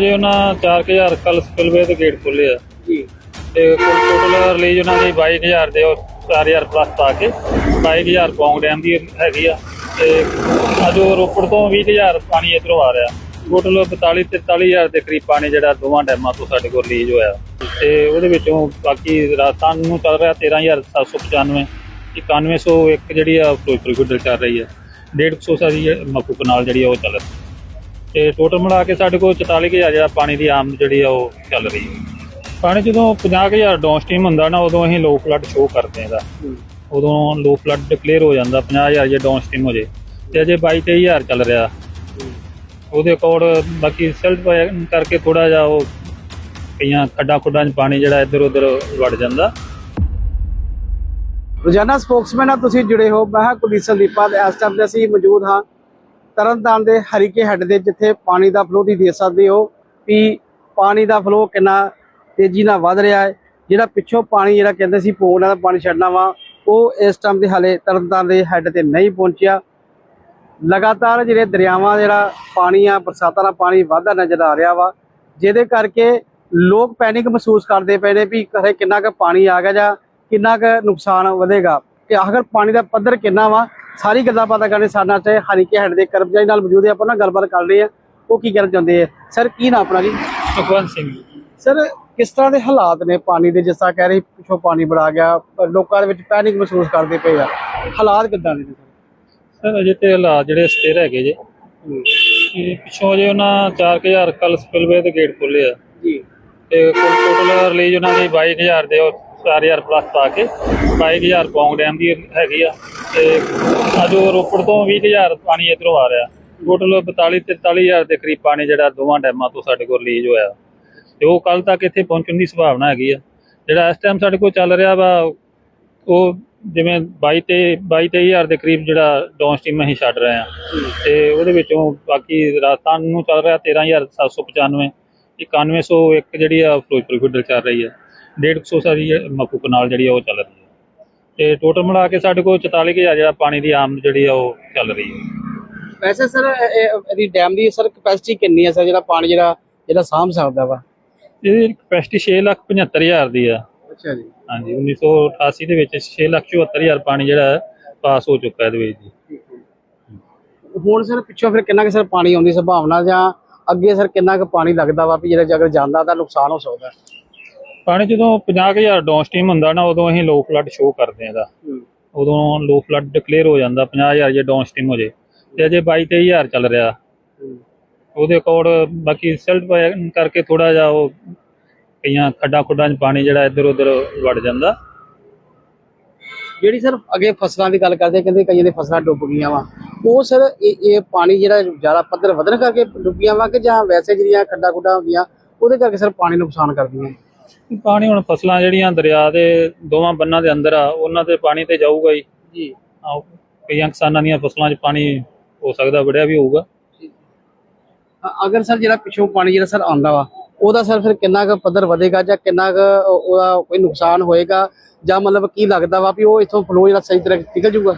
ਜੇ ਉਹਨਾਂ 4000 ਕੱਲ ਸਪਿਲਵੇ ਦੇ ਗੇਟ ਖੋਲੇ ਆ। ਜੀ। ਤੇ ਟੋਟਲ ਰਿਲੀਜ਼ ਉਹਨਾਂ ਦੀ 22000 ਦੇ ਉਹ 4000 ਪਲੱਸ ਪਾ ਕੇ 22000 ਪੌਂਗ ਡੈਮ ਦੀ ਹੈਗੀ ਆ। ਤੇ ਅਜੋ ਰੋਪੜ ਤੋਂ 20000 ਪਾਣੀ ਇਧਰੋਂ ਆ ਰਿਹਾ। ਟੋਟਲ 42 ਤੇ 43000 ਦੇ ਕਰੀਬ ਪਾਣੀ ਜਿਹੜਾ ਦੋਵਾਂ ਡੈਮਾਂ ਤੋਂ ਸਾਡੇ ਕੋਲ ਰਿਲੀਜ਼ ਹੋਇਆ। ਤੇ ਉਹਦੇ ਵਿੱਚੋਂ ਬਾਕੀ ਰਾਜਸਥਾਨ ਨੂੰ ਚੱਲ ਰਿਹਾ 13795 9101 ਜਿਹੜੀ ਆ ਫਿਰੋਜ਼ਪੁਰ ਗੁੱਡਲ ਚੱਲ ਰਹੀ ਹੈ 150 ਸਾਡੀ ਮੱਕੂ ਕਨਾਲ ਜਿਹੜੀ ਆ ਉਹ ਚੱਲ ਰਹੀ ਤੇ ਟੋਟਲ ਮਿਲਾ ਕੇ ਸਾਡੇ ਕੋਲ 44000 ਜਿਹੜਾ ਪਾਣੀ ਦੀ ਆਮਦ ਜਿਹੜੀ ਆ ਉਹ ਚੱਲ ਰਹੀ ਹੈ। ਪਾਣੀ ਜਦੋਂ 50000 ਡਾਊਨ ਸਟ੍ਰੀਮ ਹੁੰਦਾ ਨਾ ਉਦੋਂ ਅਸੀਂ ਲੋ ਫਲੱਡ ਸ਼ੋਅ ਕਰਦੇ ਹਾਂ ਉਦੋਂ ਲੋ ਫਲੱਡ ਡਿਕਲੇਅਰ ਹੋ ਜਾਂਦਾ 50000 ਜੇ ਡਾਊਨ ਸਟ੍ਰੀਮ ਹੋ ਜੇ ਤੇ ਅਜੇ 22 23000 ਚੱਲ ਰਿਹਾ। ਉਹਦੇ ਅਕੋਰਡ ਬਾਕੀ ਸਿਲਟ ਕਰਕੇ ਥੋੜਾ ਜਿਹਾ ਉਹ ਕਈਆਂ ਖੱਡਾਂ ਖੁੱਡਾਂ 'ਚ ਪਾਣੀ ਜਿਹੜਾ ਇੱਧਰ ਉੱਧਰ ਵੜ ਜਾਂਦਾ। ਰੋਜ਼ਾਨਾ ਸਪੋਕਸਮੈਨ ਆ ਤੁਸੀਂ ਜੁੜੇ ਹੋ ਮੈਂ ਹਾਂ ਕੁਲਦੀਪ ਸੰਦੀਪਾ ਇਸ ਟਾਈਮ ਤੇ ਅਸੀਂ ਮੌਜੂਦ ਹਾਂ ਤਰਨਤਾਰਨ ਦੇ ਹਰੀਕੇ ਹੈੱਡ ਦੇ ਜਿੱਥੇ ਪਾਣੀ ਦਾ ਫਲੋ ਦੀ ਦੇਖ ਸਕਦੇ ਹੋ ਵੀ ਪਾਣੀ ਦਾ ਫਲੋ ਕਿੰਨਾ ਤੇਜ਼ੀ ਨਾਲ ਵੱਧ ਰਿਹਾ ਹੈ, ਜਿਹੜਾ ਪਿੱਛੋਂ ਪਾਣੀ ਜਿਹੜਾ ਕਹਿੰਦੇ ਸੀ ਪੋਣ ਦਾ ਪਾਣੀ ਛੱਡਣਾ ਵਾ, ਉਹ ਇਸ ਟਾਈਮ ਦੇ ਹਾਲੇ ਤਰਨਤਾਰਨ ਦੇ ਹੈੱਡ ਤੇ ਨਹੀਂ ਪਹੁੰਚਿਆ। ਲਗਾਤਾਰ ਜਿਹੜੇ ਦਰਿਆਵਾਂ ਜਿਹੜਾ ਪਾਣੀ ਆ, ਬਰਸਾਤਾਂ ਦਾ ਪਾਣੀ ਵਾਧਾ ਨਜ਼ਰ ਆ ਰਿਹਾ ਵਾ, ਜਿਹਦੇ ਕਰਕੇ ਲੋਕ ਪੈਨਿਕ ਮਹਿਸੂਸ ਕਰਦੇ ਪਏ ਨੇ ਵੀ ਘਰੇ ਕਿੰਨਾ ਕੁ ਪਾਣੀ ਆ ਗਿਆ ਜਾਂ ਕਿੰਨਾ ਕੁ ਨੁਕਸਾਨ ਵਧੇਗਾ। ਕਿ ਆਖਰ ਪਾਣੀ ਦਾ ਪੱਧਰ ਕਿੰਨਾ ਵਾ? ਸਾਰੀ ਗੱਲਾਂ ਪਤਾ ਕਰਨੇ ਸਾਡਾ ਤੇ ਹਰੀਕੇ ਹੈਡ ਦੇ ਕਰਮਚਾਰੀ ਨਾਲ ਮੌਜੂਦ ਹੈ ਆਪਾਂ ਨਾਲ ਗੱਲਬਾਤ ਕਰ ਰਹੇ ਆ। ਉਹ ਕੀ ਕਹਿਣਾ ਚਾਹੁੰਦੇ ਆ? ਸਰ ਕੀ ਨਾਮ ਆਪਣਾ ਜੀ? ਸੁਖਵੰਤ ਸਿੰਘ ਸਰ ਕਿਸ ਤਰ੍ਹਾਂ ਦੇ ਹਾਲਾਤ ਨੇ ਪਾਣੀ ਦੇ? ਜਿਸ ਤਰ੍ਹਾਂ ਕਹਿ ਰਹੇ ਪਿੱਛੋਂ ਪਾਣੀ ਬੜਾ ਗਿਆ ਲੋਕਾਂ ਦੇ ਵਿੱਚ ਪੈਨਿਕ ਮਹਿਸੂਸ ਕਰਦੇ ਪਏ ਆ। ਹਾਲਾਤ ਕਿੱਦਾਂ ਦੇ ਨੇ? ਸਰ ਅਜੇ ਤੇ ਹਾਲਾਤ ਜਿਹੜੇ ਸਥਿਰ ਹੈਗੇ ਜੇ। ਪਿੱਛੋਂ ਜੇ ਉਹਨਾਂ 4000 ਕੱਲ ਸਪਿਲਵੇ ਦੇ ਗੇਟ ਖੋਲੇ ਆ। ਜੀ। ਤੇ ਟੋਟਲ ਰਿਲੀਜ਼ ਉਹਨਾਂ ਦੀ 22000 ਦੇ ਉਹ 4000 ਪਲੱਸ ਪਾ ਕੇ 22000 ਪੌਂਗ ਡੈਮ ਦੀ ਹੈਗੀ ਆ ਤੇ ਅਜੋ ਰੋਪੜ ਤੋਂ 20000 ਪਾਣੀ ਇਧਰੋਂ ਆ ਰਿਹਾ। ਟੋਟਲ 42 ਤੇ 43000 ਦੇ ਕਰੀਬ ਪਾਣੀ ਜਿਹੜਾ ਦੋਵਾਂ ਡੈਮਾਂ ਤੋਂ ਸਾਡੇ ਕੋਲ ਰਿਲੀਜ਼ ਹੋਇਆ। ਤੇ ਉਹ ਕੱਲ ਤੱਕ ਇੱਥੇ ਪਹੁੰਚਣ ਦੀ ਸੰਭਾਵਨਾ ਹੈਗੀ ਆ। ਜਿਹੜਾ ਇਸ ਟਾਈਮ ਸਾਡੇ ਕੋਲ ਚੱਲ ਰਿਹਾ ਵਾ, ਉਹ ਜਿਵੇਂ 22 ਤੇ 22 23000 ਦੇ ਕਰੀਬ ਜਿਹੜਾ ਡਾਊਨ ਸਟ੍ਰੀਮ ਅਸੀਂ ਛੱਡ ਰਹੇ ਆ ਤੇ ਉਹਦੇ ਵਿੱਚੋਂ ਬਾਕੀ ਰਾਜਸਥਾਨ ਨੂੰ ਚੱਲ ਰਿਹਾ 13795 9101 ਜਿਹੜੀ ਆ ਫਿਰੋਜ਼ਪੁਰ ਗੁੱਡਲ ਚੱਲ ਰਹੀ ਆ। 150 ਸਾਡੀ ਮੱਕੂ ਕਨਾਲ ਜਿਹੜੀ ਆ ਉਹ ਚੱਲ ਰਹੀ ਹੈ। ਤੇ ਟੋਟਲ ਮਿਲਾ ਕੇ ਸਾਡੇ ਕੋਲ 44000 ਜਿਹੜਾ ਪਾਣੀ ਦੀ ਆਮਦ ਜਿਹੜੀ ਆ ਉਹ ਚੱਲ ਰਹੀ ਹੈ। ਵੈਸੇ ਸਰ ਇਹਦੀ ਡੈਮ ਦੀ ਸਰ ਕਪੈਸਿਟੀ ਕਿੰਨੀ ਹੈ ਸਰ? ਜਿਹੜਾ ਪਾਣੀ ਜਿਹੜਾ ਜਿਹੜਾ ਸਾਂਭ ਸਕਦਾ ਵਾ? ਇਹਦੀ ਕਪੈਸਿਟੀ 675000 ਦੀ ਆ। ਅੱਛਾ ਜੀ। ਹਾਂਜੀ 1988 ਦੇ ਵਿੱਚ 674000 ਪਾਣੀ ਜਿਹੜਾ ਪਾਸ ਹੋ ਚੁੱਕਾ ਇਹਦੇ ਵਿੱਚ ਜੀ। ਹੁਣ ਸਰ ਪਿੱਛੋਂ ਫਿਰ ਕਿੰਨਾ ਕੁ ਸਰ ਪਾਣੀ ਆਉਣ ਦੀ ਸੰਭਾਵਨਾ ਜਾਂ ਅੱਗੇ ਸਰ ਕਿੰਨਾ ਕੁ ਪਾਣੀ ਲੱਗਦਾ ਵਾ ਵੀ ਜਿਹੜਾ ਜੇ ਅਗਰ ਜਾਂਦਾ ਤਾਂ ਨੁਕਸਾਨ ਹੋ ਸਕਦਾ? ਪਾਣੀ ਜਦੋਂ 50000 ਡਾਊਨ ਸਟ੍ਰੀਮ ਹੁੰਦਾ ਨਾ ਉਦੋਂ ਅਸੀਂ ਲੋ ਫਲੱਡ ਸ਼ੋਅ ਕਰਦੇ ਆ ਇਹਦਾ। ਉਦੋਂ ਲੋ ਫਲੱਡ ਡਿਕਲੇਅਰ ਹੋ ਜਾਂਦਾ 50000 ਜੇ ਡਾਊਨ ਸਟ੍ਰੀਮ ਹੋ ਜੇ। ਤੇ ਅਜੇ 22 23000 ਚੱਲ ਰਿਹਾ। ਉਹਦੇ ਅਕੋਰਡ ਬਾਕੀ ਸਿਲਟ ਕਰਕੇ ਥੋੜਾ ਜਿਹਾ ਉਹ ਕਈਆਂ ਖੱਡਾਂ ਖੁੱਡਾਂ 'ਚ ਪਾਣੀ ਜਿਹੜਾ ਇੱਧਰ ਉੱਧਰ ਵੜ ਜਾਂਦਾ। ਜਿਹੜੀ ਸਰ ਅੱਗੇ ਫਸਲਾਂ ਦੀ ਗੱਲ ਕਰਦੇ ਕਹਿੰਦੇ ਕਈਆਂ ਦੇ ਫਸਲਾਂ ਡੁੱਬ ਗਈਆਂ ਵਾ। ਉਹ ਸਰ ਇਹ ਇਹ ਪਾਣੀ ਜਿਹੜਾ ਜ਼ਿਆਦਾ ਪੱਧਰ ਵਧਣ ਕਰਕੇ ਡੁੱਬੀਆਂ ਵਾ ਕਿ ਜਾਂ ਵੈਸੇ ਜਿਹੜੀਆਂ ਖੱਡਾਂ ਖੁੱਡਾਂ ਹੁੰਦੀਆਂ ਉਹਦੇ ਕਰਕੇ ਸਰ ਪਾਣੀ ਨੁਕਸਾਨ ਕਰਦੀਆਂ ਪਾਣੀ ਹੁਣ ਫਸਲਾਂ ਜਿਹੜੀਆਂ ਦਰਿਆ ਦੇ ਦੋਵਾਂ ਬੰਨਾਂ ਦੇ ਅੰਦਰ ਆ ਉਹਨਾਂ ਤੇ ਪਾਣੀ ਤੇ ਜਾਊਗਾ ਹੀ ਜੀ। ਆਹ ਕਈਆਂ ਕਿਸਾਨਾਂ ਦੀਆਂ ਫਸਲਾਂ 'ਚ ਪਾਣੀ ਹੋ ਸਕਦਾ ਵੜਿਆ ਵੀ ਹੋਊਗਾ। ਅਗਰ ਸਰ ਜਿਹੜਾ ਪਿੱਛੋਂ ਪਾਣੀ ਜਿਹੜਾ ਸਰ ਆਉਂਦਾ ਵਾ ਉਹਦਾ ਸਰ ਫਿਰ ਕਿੰਨਾ ਕੁ ਪੱਧਰ ਵਧੇਗਾ ਜਾਂ ਕਿੰਨਾ ਕੁ ਉਹ- ਉਹਦਾ ਕੋਈ ਨੁਕਸਾਨ ਹੋਏਗਾ? ਜਾਂ ਮਤਲਬ ਕੀ ਲੱਗਦਾ ਵਾ ਵੀ ਉਹ ਇਥੋਂ ਫਲੋ ਜਿਹੜਾ ਸਹੀ ਤਰ੍ਹਾਂ ਨਿਕਲ ਜੂਗਾ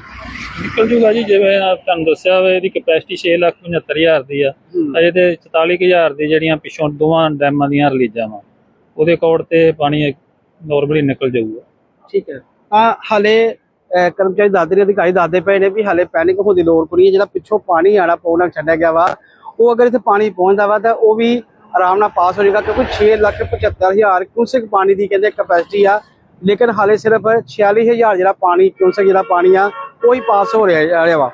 ਨਿਕਲ ਜੂਗਾ ਜੀ ਜਿਵੇਂ ਆਹ ਤੁਹਾਨੂੰ ਦੱਸਿਆ ਵਾ ਇਹਦੀ ਕਪੈਸਿਟੀ 675000 ਦੀ ਆ। ਅਜੇ ਤੇ 44000 ਦੀ ਜਿਹੜੀਆਂ ਪਿੱਛੋਂ ਦੋਵਾਂ ਡੈਮਾਂ ਦੀਆਂ ਰਿਲੀਜ਼ਾਂ ਵਾ। ਉਹਦੇ ਅਕੋਰਡ ਤੇ ਪਾਣੀ ਨਾਰਮਲੀ ਨਿਕਲ ਜਾਊਗਾ। ਠੀਕ ਹੈ। ਆ ਹਲੇ ਕਰਮਚਾਰੀ ਦੱਸਦੇ ਨੇ ਅਧਿਕਾਰੀ ਦੱਸਦੇ ਪਏ ਨੇ ਵੀ ਹਲੇ ਪੈਨਿਕ ਹੋਣ ਦੀ ਲੋੜ ਕੋਈ ਹੈ, ਜਿਹੜਾ ਪਿੱਛੋਂ ਪਾਣੀ ਆਣਾ ਪੌਣਾ ਛੱਡਿਆ ਗਿਆ ਵਾ। ਉਹ ਅਗਰ ਇੱਥੇ ਪਾਣੀ ਪਹੁੰਚਦਾ ਵਾ ਤਾਂ ਉਹ ਵੀ ਆਰਾਮ ਨਾਲ ਪਾਸ ਹੋ ਜਾਏਗਾ ਕਿਉਂਕਿ 6 ਲੱਖ 75000 ਕਿਊਸੈਕ ਪਾਣੀ ਦੀ ਕਹਿੰਦੇ ਕਪੈਸਿਟੀ ਆ। ਲੇਕਿਨ ਹਾਲੇ ਸਿਰਫ 46000 ਜਿਹੜਾ ਪਾਣੀ ਕਿਊਸੈਕ ਜਿਹੜਾ ਪਾਣੀ ਆ, ਉਹ ਹੀ ਪਾਸ ਹੋ ਰਿਹਾ ਵਾ।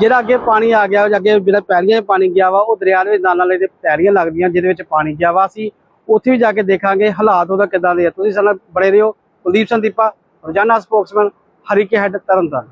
ਜਿਹੜਾ ਅੱਗੇ ਪਾਣੀ ਆ ਗਿਆ, ਅੱਗੇ ਜਿਹੜਾ ਪੈਲੀਆਂ ਪਾਣੀ ਗਿਆ ਵਾ, ਉਹ ਦਰਿਆ ਦੇ ਨਾਲ ਨਾਲ ਇਹਦੇ ਪੈਲੀਆਂ ਲੱਗਦੀਆਂ, ਜਿਹਦੇ ਵਿੱਚ ਪਾਣੀ ਗਿਆ ਵਾ। ਅਸੀਂ ਉੱਥੇ ਵੀ ਜਾ ਕੇ ਦੇਖਾਂਗੇ ਹਾਲਾਤ ਉਹਦਾ ਕਿੱਦਾਂ ਦੇ ਆ। ਤੁਸੀਂ ਸਾਡੇ ਨਾਲ ਬੜੇ ਰਹੋ। ਕੁਲਦੀਪ ਸੰਦੀਪਾ, ਰੋਜ਼ਾਨਾ ਸਪੋਕਸਮੈਨ, ਹਰੀਕੇ ਹੈੱਡ ਤਰਨਤਾਰਨ।